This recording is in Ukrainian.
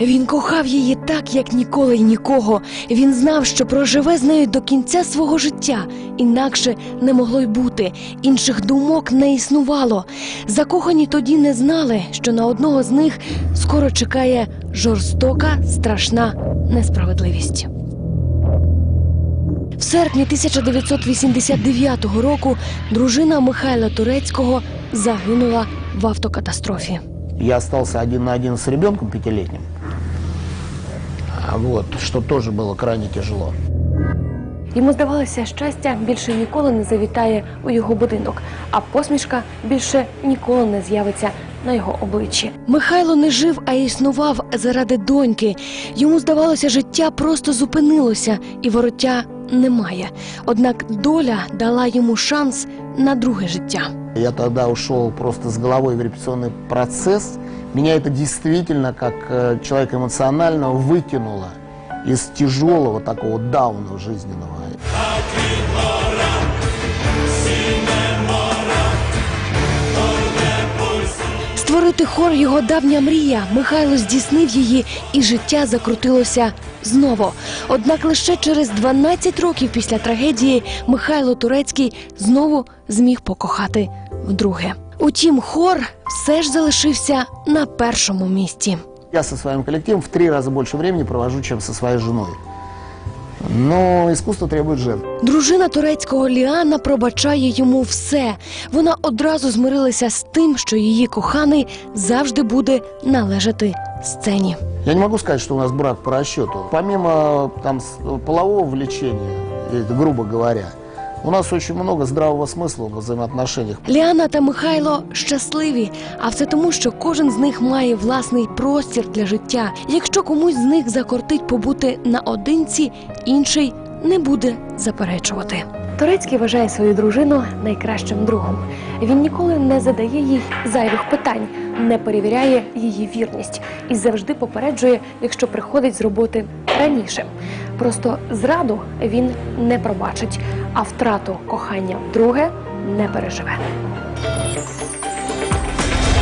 Він кохав її так, як ніколи й нікого. Він знав, що проживе з нею до кінця свого життя. Інакше не могло й бути. Інших думок не існувало. Закохані тоді не знали, що на одного з них скоро чекає жорстока, страшна несправедливість. В серпні 1989 року дружина Михайла Турецького загинула в автокатастрофі. Я остался один на один с ребенком пятилетним. Вот, что тоже было крайне тяжело. Йому здавалося, щастя більше ніколи не завітає у його будинок, а посмішка більше ніколи не з'явиться на його обличчі. Михайло не жив, а існував заради доньки. Йому здавалося, життя просто зупинилося, і вороття немає. Однак доля дала йому шанс на друге життя. Я тогда ушел просто с головой в репетиционный процесс. Меня это действительно, как э, человека эмоционального, выкинуло из тяжелого такого дауна жизненного. Створити хор його давня мрія. Михайло здійснив її, і життя закрутилося знову. Однак лише через 12 років після трагедії Михайло Турецький знову зміг покохати вдруге. Утім, хор все ж залишився на першому місці. Я со своим коллективом в три раза больше времени провожу, чем со своей женой. Но искусство требует жертв. Дружина турецького Ліана пробачає йому все. Вона одразу змирилася з тим, що її коханий завжди буде належати сцені. Я не могу сказать, что у нас брак по расчету. Помимо там, полового влечения, грубо говоря, у нас очень много здравого смысла в взаимоотношениях. Ліана та Михайло щасливі, а все тому, що кожен з них має власний простір для життя. Якщо комусь з них закортить побути наодинці, інший не буде заперечувати. Турецький вважає свою дружину найкращим другом. Він ніколи не задає їй зайвих питань, не перевіряє її вірність і завжди попереджує, якщо приходить з роботи раніше. Просто зраду він не пробачить, а втрату кохання вдруге не переживе.